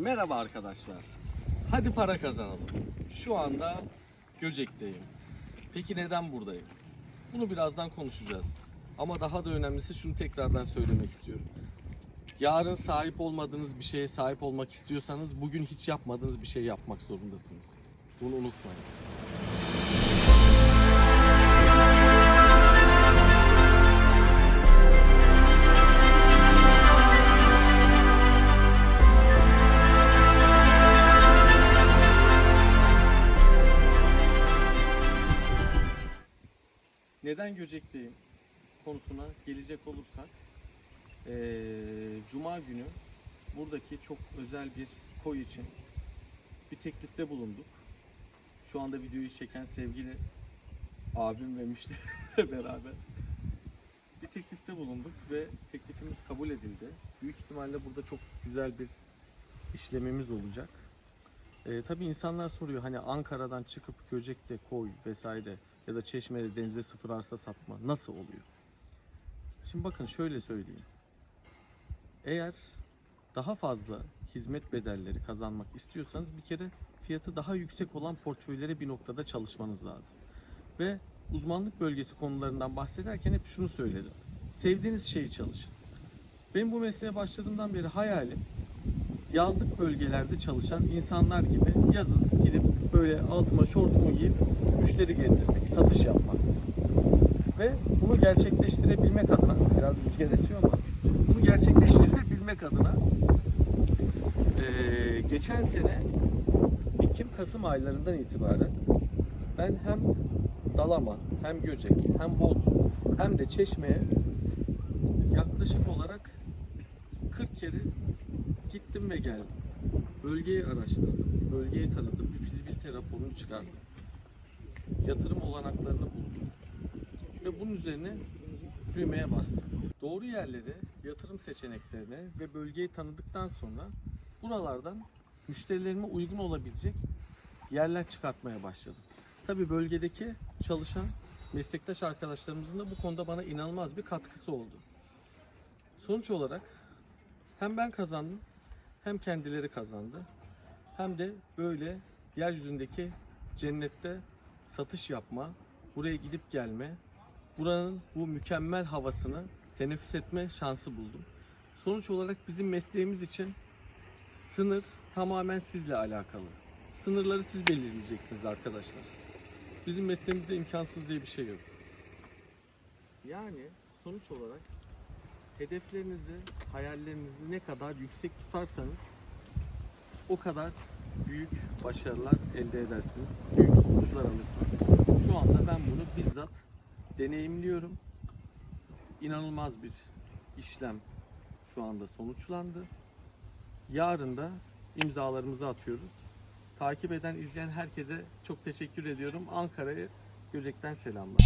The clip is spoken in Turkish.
Merhaba arkadaşlar. Hadi para kazanalım. Şu anda Göcek'teyim. Peki neden buradayım? Bunu birazdan konuşacağız. Ama daha da önemlisi şunu tekrardan söylemek istiyorum. Yarın sahip olmadığınız bir şeye sahip olmak istiyorsanız bugün hiç yapmadığınız bir şey yapmak zorundasınız. Bunu unutmayın. Neden Göcek'teyim konusuna gelecek olursak eee, Cuma günü buradaki çok özel bir koy için bir teklifte bulunduk. Şu anda videoyu çeken sevgili abim ve müşteriyle beraber bir teklifte bulunduk ve teklifimiz kabul edildi. Büyük ihtimalle burada çok güzel bir işlemimiz olacak. Ee, tabii insanlar soruyor hani Ankara'dan çıkıp Göcek'te koy vesaire ya da Çeşme'de denize sıfır arsa satma nasıl oluyor? Şimdi bakın şöyle söyleyeyim. Eğer daha fazla hizmet bedelleri kazanmak istiyorsanız bir kere fiyatı daha yüksek olan portföylere bir noktada çalışmanız lazım. Ve uzmanlık bölgesi konularından bahsederken hep şunu söyledim. Sevdiğiniz şeyi çalışın. Benim bu mesleğe başladığımdan beri hayalim yazlık bölgelerde çalışan insanlar gibi yazın gidip böyle altıma şortumu giyip müşteri gezdirmek, satış yapmak. Ve bunu gerçekleştirebilmek adına, biraz rüzgar esiyor ama bunu gerçekleştirebilmek adına eee, geçen sene Ekim-Kasım aylarından itibaren ben hem Dalaman, hem Göcek, hem Bodrum, hem de Çeşme'ye yaklaşık olarak 40 kere gittim ve geldim. Bölgeyi araştırdım, bölgeyi tanıdım, bir fizibilite raporunu çıkardım. Yatırım olanaklarını buldum. Ve bunun üzerine düğmeye bastım. Doğru yerleri, yatırım seçeneklerini ve bölgeyi tanıdıktan sonra buralardan müşterilerime uygun olabilecek yerler çıkartmaya başladım. Tabii bölgedeki çalışan meslektaş arkadaşlarımızın da bu konuda bana inanılmaz bir katkısı oldu. Sonuç olarak hem ben kazandım hem kendileri kazandı. Hem de böyle yeryüzündeki cennette satış yapma, buraya gidip gelme, buranın bu mükemmel havasını teneffüs etme şansı buldum. Sonuç olarak bizim mesleğimiz için sınır tamamen sizle alakalı. Sınırları siz belirleyeceksiniz arkadaşlar. Bizim mesleğimizde imkansız diye bir şey yok. Yani sonuç olarak hedeflerinizi, hayallerinizi ne kadar yüksek tutarsanız o kadar büyük başarılar elde edersiniz. Büyük sonuçlar alırsınız. Şu anda ben bunu bizzat deneyimliyorum. İnanılmaz bir işlem şu anda sonuçlandı. Yarın da imzalarımızı atıyoruz. Takip eden, izleyen herkese çok teşekkür ediyorum. Ankara'ya Göcek'ten selamlar.